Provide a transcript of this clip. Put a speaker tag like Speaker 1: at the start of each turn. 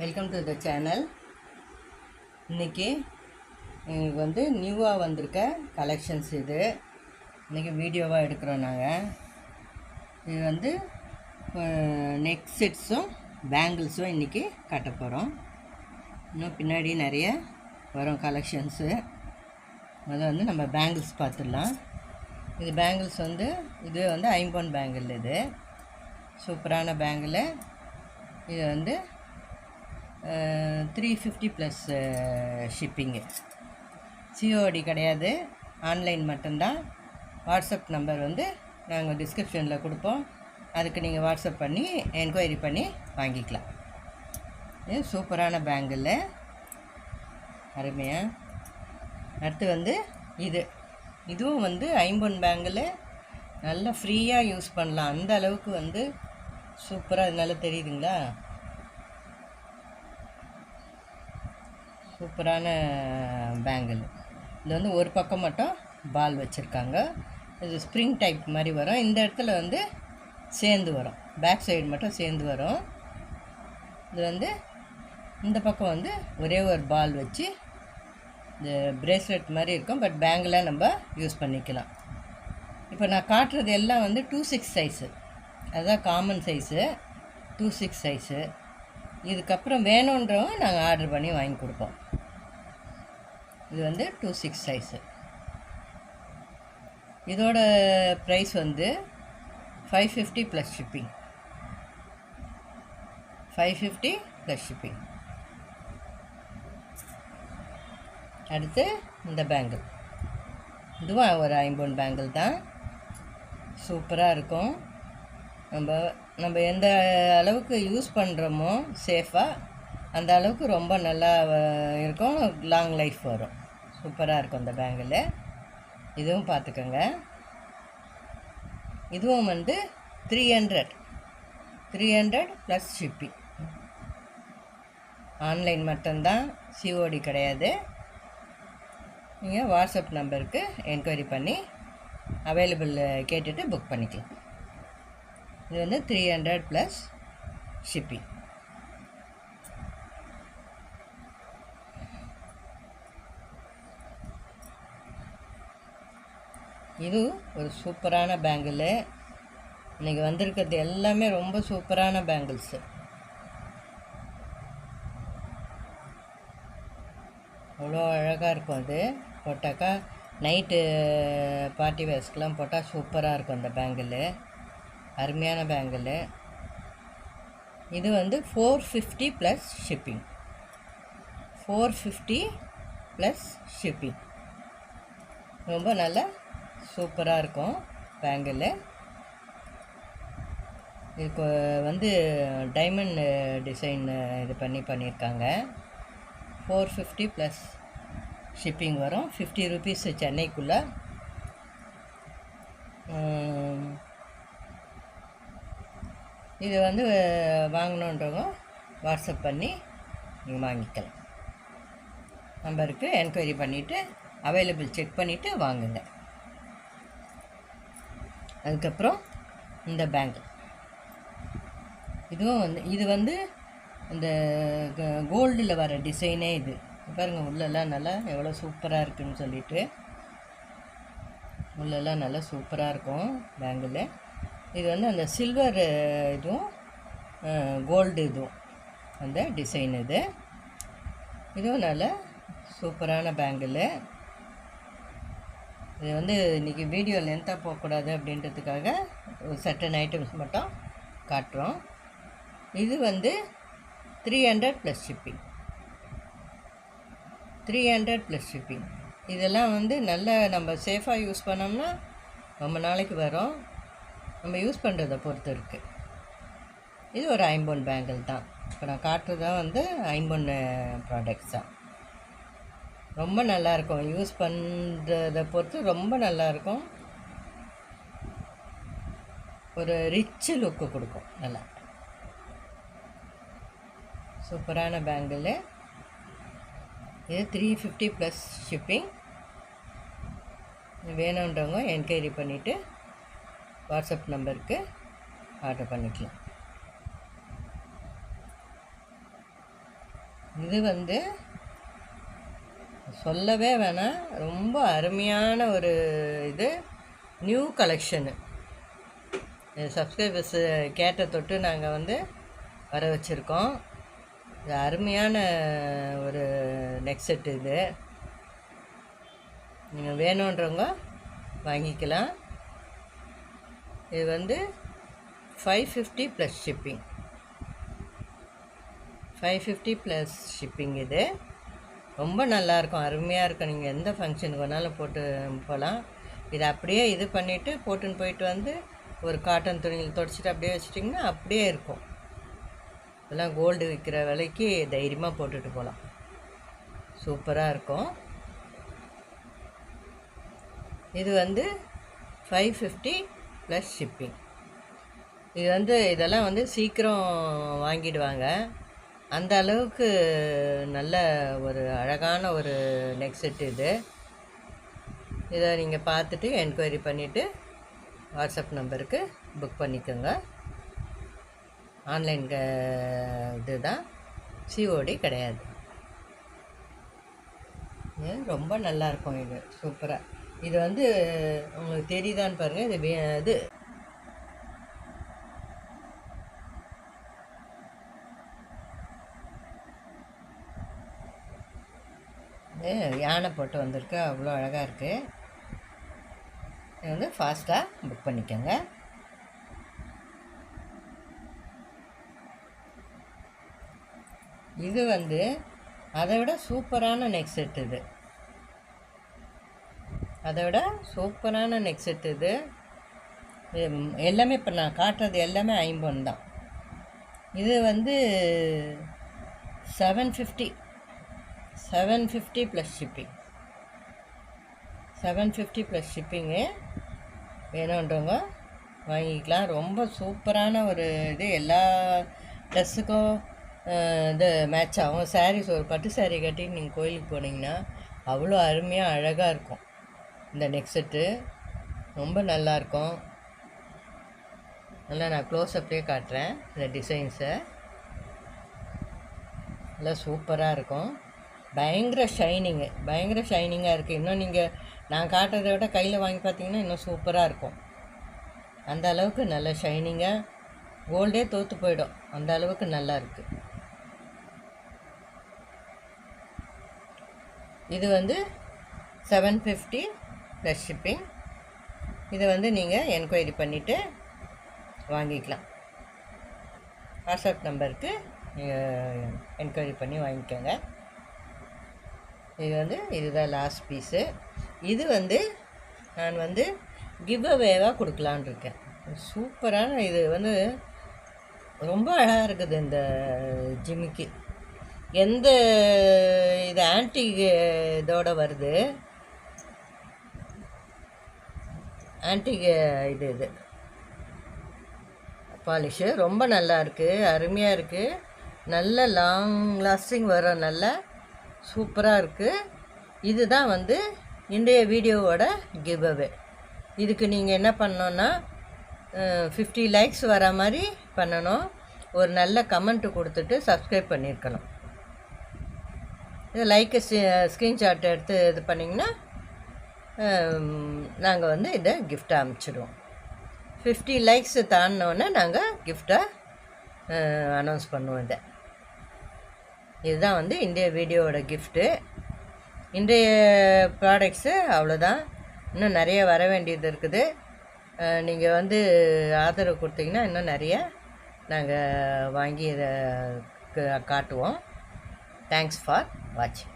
Speaker 1: Welcome to the channel இன்றைக்கி எங்களுக்கு வந்து நியூவாக வந்திருக்க கலெக்ஷன்ஸ் இது. இன்றைக்கி வீடியோவாக எடுக்கிறோம் நாங்கள் இது வந்து நெக் செட்ஸும் பேங்கிள்ஸும் இன்றைக்கி கட்ட போகிறோம் இன்னும் பின்னாடி நிறைய வரும் கலெக்ஷன்ஸு அதை வந்து நம்ம பேங்கிள்ஸ் பார்த்துடலாம். இது பேங்கிள்ஸ் வந்து இது வந்து ஐம்பொன் பேங்கிள் இது. சூப்பரான பேங்கிள் இது வந்து three fifty plus shipping COD கிடையாது. ஆன்லைன் மட்டும்தான். வாட்ஸ்அப் நம்பர் வந்து நாங்கள் டிஸ்கிரிப்ஷனில் கொடுப்போம். அதுக்கு நீங்கள் வாட்ஸ்அப் பண்ணி என்கொயரி பண்ணி வாங்கிக்கலாம். இது சூப்பரான பேங்கிள் அருமையாக அடுத்து வந்து இது. இதுவும் வந்து ஐம்பொன் பேங்கில் நல்லா ஃப்ரீயாக யூஸ் பண்ணலாம். அந்த அளவுக்கு வந்து சூப்பராக அதனால தெரியுதுங்களா? சூப்பரான பேங்கிள். இது வந்து ஒரு பக்கம் மட்டும் பால் வச்சுருக்காங்க. இது ஸ்ப்ரிங் டைப் மாதிரி வரும். இந்த இடத்துல வந்து சேர்ந்து வரும். பேக் சைடு மட்டும் சேர்ந்து வரும். இது வந்து இந்த பக்கம் வந்து ஒரே ஒரு பால் வச்சு இந்த பிரேஸ்லெட் மாதிரி இருக்கும். பட் பேங்கிளாக நம்ம யூஸ் பண்ணிக்கலாம். இப்போ நான் காட்டுறது எல்லாம் வந்து டூ சிக்ஸ் சைஸு அதுதான் common size two six size இதுக்கப்புறம் வேணுன்றவங்க நாங்கள் ஆர்டர் பண்ணி வாங்கி கொடுப்போம். இது வந்து டூ சிக்ஸ் சைஸு இதோட ப்ரைஸ் வந்து five fifty plus shipping five fifty plus shipping அடுத்து இந்த பேங்கிள் இதுவும் ஒரு ஐம்பொன் பேங்கிள் தான். சூப்பராக இருக்கும். நம்ம நம்ம எந்த அளவுக்கு யூஸ் பண்ணுறோமோ சேஃபாக அந்த அளவுக்கு ரொம்ப நல்லா இருக்கும். லாங் லைஃப் வரும். சூப்பராக இருக்கும் அந்த பேங்கில் இதுவும் பார்த்துக்கோங்க இதுவும் வந்து three hundred three hundred plus shipping online மட்டும்தான். சிஓடி கிடையாது. நீங்கள் வாட்ஸ்அப் நம்பருக்கு என்கொயரி பண்ணி அவைலபிள் கேட்டுட்டு புக் பண்ணிக்கலாம். இது வந்து த்ரீ ஹண்ட்ரட் ப்ளஸ் ஷிப்பிங் இது ஒரு சூப்பரான பேங்கிள் இன்றைக்கி வந்திருக்கிறது எல்லாமே ரொம்ப சூப்பரான பேங்கிள்ஸு அவ்வளோ அழகாக இருக்கும் அது. போட்டாக்கா நைட்டு பார்ட்டி வேர்ஸ்க்கெலாம் போட்டால் சூப்பராக இருக்கும் அந்த பேங்கிள் அருமையான பேங்கிள் இது வந்து four fifty plus shipping four fifty plus shipping ரொம்ப நல்லா சூப்பராக இருக்கும் பேங்கிள் இதுக்கு வந்து டைமண்ட் டிசைன் இது பண்ணி பண்ணியிருக்காங்க ஃபோர் ஃபிஃப்டி ப்ளஸ் ஷிப்பிங் வரும். ஃபிஃப்டி ருபீஸ் சென்னைக்குள்ளே. இது வந்து வாங்கணுன்றவங்க வாட்ஸ்அப் பண்ணி நீங்கள் வாங்கிக்கலாம். நம்பருக்கு என்கொயரி பண்ணிவிட்டு அவைலபிள் செக் பண்ணிவிட்டு வாங்குங்க. அதுக்கப்புறம் இந்த பேங்க். இதுவும் வந்து இது வந்து இந்த கோல்டில் வர டிசைனே இது. பாருங்கள் உள்ளெல்லாம் நல்லா எவ்வளோ சூப்பராக இருக்குன்னு சொல்லிட்டு. உள்ளெல்லாம் நல்லா சூப்பராக இருக்கும் பேங்கில். இது வந்து அந்த சில்வர் இதுவும் கோல்டு இதுவும். அந்த டிசைன் இது. இதுவும் நல்ல சூப்பரான பேங்கிள் இது வந்து இன்றைக்கி வீடியோ லென்த்தாக போகக்கூடாது அப்படின்றதுக்காக ஒரு சர்டன் ஐட்டம்ஸ் மட்டும் காட்டுறோம். இது வந்து three hundred plus shipping three hundred plus shipping இதெல்லாம் வந்து நல்ல நம்ம சேஃபாக யூஸ் பண்ணோம்னா ரொம்ப நாளைக்கு வரும். நம்ம யூஸ் பண்ணுறதை பொறுத்து இருக்குது இது ஒரு ஐம்பொன் பேங்கிள் தான். இப்போ நான் காட்டுறதா வந்து ஐம்பொன் ப்ராடக்ட்ஸ் தான். ரொம்ப நல்லாயிருக்கும் யூஸ் பண்ணுறதை பொறுத்து ரொம்ப நல்லாயிருக்கும் ஒரு ரிச்சு லுக்கு கொடுக்கும். நல்லா. சூப்பரான பேங்கிள். இது த்ரீ ஃபிஃப்டி ப்ளஸ் ஷிப்பிங் வேணுன்றவங்க என்கொயரி பண்ணிவிட்டு வாட்ஸ்அப் நம்பருக்கு ஆர்டர் பண்ணிக்கலாம். இது வந்து சொல்லவே வேணாம். ரொம்ப அருமையான ஒரு இது. நியூ கலெக்ஷனு சப்ஸ்கிரைபர்ஸ் கேட்ட தொட்டு நாங்கள் வந்து வர வச்சுருக்கோம். இது அருமையான ஒரு நெக் செட் இது. நீங்கள் வேணுன்றவங்க வாங்கிக்கலாம். இது வந்து five fifty plus shipping five fifty plus shipping இது. ரொம்ப நல்லாயிருக்கும் அருமையாக இருக்கும். நீங்கள் எந்த ஃபங்க்ஷனுக்கு வேணாலும் போட்டு போகலாம் இதை அப்படியே இது பண்ணிவிட்டு போட்டுன்னு போயிட்டு வந்து ஒரு காட்டன் துணியில் தொடச்சிட்டு அப்படியே வச்சிட்டிங்கன்னா அப்படியே இருக்கும். இதெல்லாம் கோல்டு விற்கிற விலைக்கு தைரியமாக போட்டுட்டு போகலாம் சூப்பராக இருக்கும். இது வந்து ஃபைவ் ஃபிஃப்டி ப்ளஸ் ஷிப்பிங் இது வந்து இதெல்லாம் வந்து சீக்கிரம் வாங்கிடுவாங்க. அந்த அளவுக்கு நல்ல ஒரு அழகான ஒரு நெக் செட் இது. இதை நீங்கள் பார்த்துட்டு என்கொயரி பண்ணிவிட்டு வாட்ஸ்அப் நம்பருக்கு புக் பண்ணிக்கோங்க. ஆன்லைன் இது தான் சிஓடி கிடையாது. ரொம்ப நல்லாயிருக்கும் இது. சூப்பராக இது வந்து உங்களுக்கு தெரியுதான்னு பாருங்கள் இது வே- இது. யானை போட்டு வந்திருக்கு. அவ்வளோ அழகாக இருக்குது இது வந்து ஃபாஸ்ட்டாக புக் பண்ணிக்கோங்க. இது வந்து அதை விட சூப்பரான நெக் செட் இது. அதோட சூப்பரான நெக் செட் இது. எல்லாமே இப்போ நான் காட்டுறது எல்லாமே ஐம்பொன் தான். இது வந்து seven fifty seven fifty plus shipping seven fifty plus shipping வேணுன்றவங்க வாங்கிக்கலாம். ரொம்ப சூப்பரான ஒரு இது. எல்லா ட்ரெஸ்ஸுக்கும் இது மேட்ச் ஆகும். சாரீஸ் ஒரு பட்டு சாரீ கட்டி நீங்கள் கோயிலுக்கு போனீங்கன்னா அவ்வளோ அருமையாக அழகாக இருக்கும். இந்த நெக் செட்டு ரொம்ப நல்லாயிருக்கும் நல்லா நான் க்ளோஸ்அப்லேயே காட்டுறேன் இந்த டிசைன்ஸை நல்லா சூப்பராக இருக்கும். பயங்கர ஷைனிங்கு பயங்கர ஷைனிங்காக இருக்குது இன்னும் நீங்கள் நான் காட்டுறதை விட கையில் வாங்கி பார்த்தீங்கன்னா இன்னும் சூப்பராக இருக்கும். அந்த அளவுக்கு நல்ல ஷைனிங்காக கோல்டே தோற்று போயிடும். அந்த அளவுக்கு நல்லா இருக்குது இது வந்து செவன் ஃபிஃப்டி ப்ளஸ் ஷிப்பிங் இதை வந்து நீங்கள் என்கொயரி பண்ணிவிட்டு வாங்கிக்கலாம். வாட்ஸ்அப் நம்பருக்கு என்கொயரி பண்ணி வாங்கிக்கோங்க. இது வந்து இதுதான் லாஸ்ட் பீஸு இது வந்து நான் வந்து கிவ் அவேவாக கொடுக்கலான் இருக்கேன். சூப்பரான இது வந்து ரொம்ப அழகாக இருக்குது இந்த ஜிம்முக்கு. எந்த இது ஆன்டி இதோடு வருது. ஆன்டி இது இது. பாலிஷு. ரொம்ப நல்லா இருக்குது அருமையாக இருக்குது நல்ல லாங் லாஸ்டிங் வர நல்ல சூப்பராக இருக்குது இதுதான் வந்து இன்றைய வீடியோவோட கிவ் அவே இதுக்கு நீங்கள் என்ன பண்ணோன்னா ஃபிஃப்டி லைக்ஸ் வர மாதிரி பண்ணணும். ஒரு நல்ல கமெண்ட்டு கொடுத்துட்டு சப்ஸ்கிரைப் பண்ணியிருக்கணும் இது லைக்கு ஸ்க்ரீன்ஷாட் எடுத்து இது பண்ணிங்கன்னா நாங்கள் வந்து இதை கிஃப்டாக அனுப்பிச்சிடுவோம் ஃபிஃப்டி லைக்ஸ் தாண்டினோன்னே நாங்கள் கிஃப்டாக அனௌன்ஸ் பண்ணுவோம் இதை. இதுதான் வந்து இன்றைய வீடியோவோட கிஃப்ட்டு இன்றைய ப்ராடக்ட்ஸு அவ்வளோதான் இன்னும் நிறைய வர வேண்டியது இருக்குது. நீங்கள் வந்து ஆதரவு கொடுத்தீங்கன்னா இன்னும் நிறைய நாங்கள் வாங்கி இதை க- காட்டுவோம். தேங்க்ஸ் ஃபார் வாட்சிங்